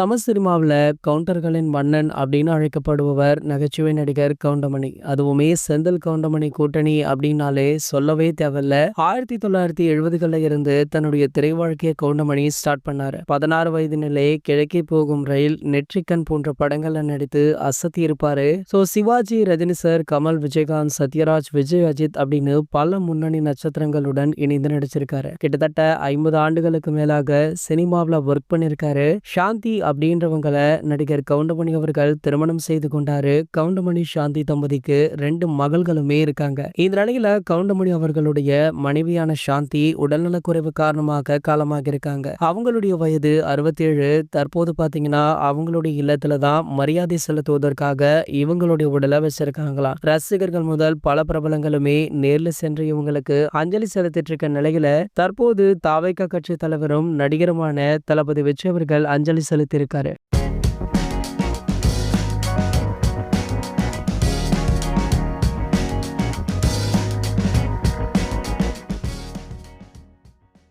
தமிழ் சினிமாவில் கவுண்டர்களின் மன்னன் அப்படின்னு அழைக்கப்படுபவர் நகைச்சுவை நடிகர் கவுண்டமணி. அதுவுமே செந்தில் கவுண்டமணி கூட்டணி அப்படின்னாலே சொல்லவே தேவையில்ல. ஆயிரத்தி தொள்ளாயிரத்தி எழுபதுகளில் இருந்து தன்னுடைய திரை வாழ்க்கையை கவுண்டமணி ஸ்டார்ட் பண்ணாரு. பதினாறு வயதினிலே கிழக்கே போகும் ரயில் நெற்றிக்கண் போன்ற படங்கள்ல நடித்து அசத்தி இருப்பாரு. ஸோ சிவாஜி ரஜினி சார் கமல் விஜயகாந்த் சத்யராஜ் விஜய் அஜித் அப்படின்னு பல முன்னணி நட்சத்திரங்களுடன் இணைந்து நடிச்சிருக்காரு. கிட்டத்தட்ட ஐம்பது ஆண்டுகளுக்கு மேலாக சினிமாவில் ஒர்க் பண்ணியிருக்காரு சாந்தி அப்படின்றவங்களை நடிகர் கவுண்டமணி அவர்கள் திருமணம் செய்து கொண்டாரு. கவுண்டமணி சாந்தி தம்பதிக்கு ரெண்டு மகள்களுமே இருக்காங்க. இந்த நிலையில கவுண்டமணி அவர்களுடைய மனைவியான சாந்தி உடல்நலக்குறைவு காரணமாக காலமாக இருக்காங்க. அவங்களுடைய வயது அறுபத்தி ஏழு தற்போது பாத்தீங்கன்னா அவங்களுடைய இல்லத்துல தான் மரியாதை செலுத்துவதற்காக இவங்களுடைய உடலை வச்சிருக்காங்களாம். ரசிகர்கள் முதல் பல பிரபலங்களுமே நேர்ல சென்று இவங்களுக்கு அஞ்சலி செலுத்திட்டு இருக்க நிலையில தற்போது தாவைக்கா கட்சி தலைவரும் நடிகருமான தளபதி விஜய் அவர்கள் அஞ்சலி கொடுத்திருக்காரு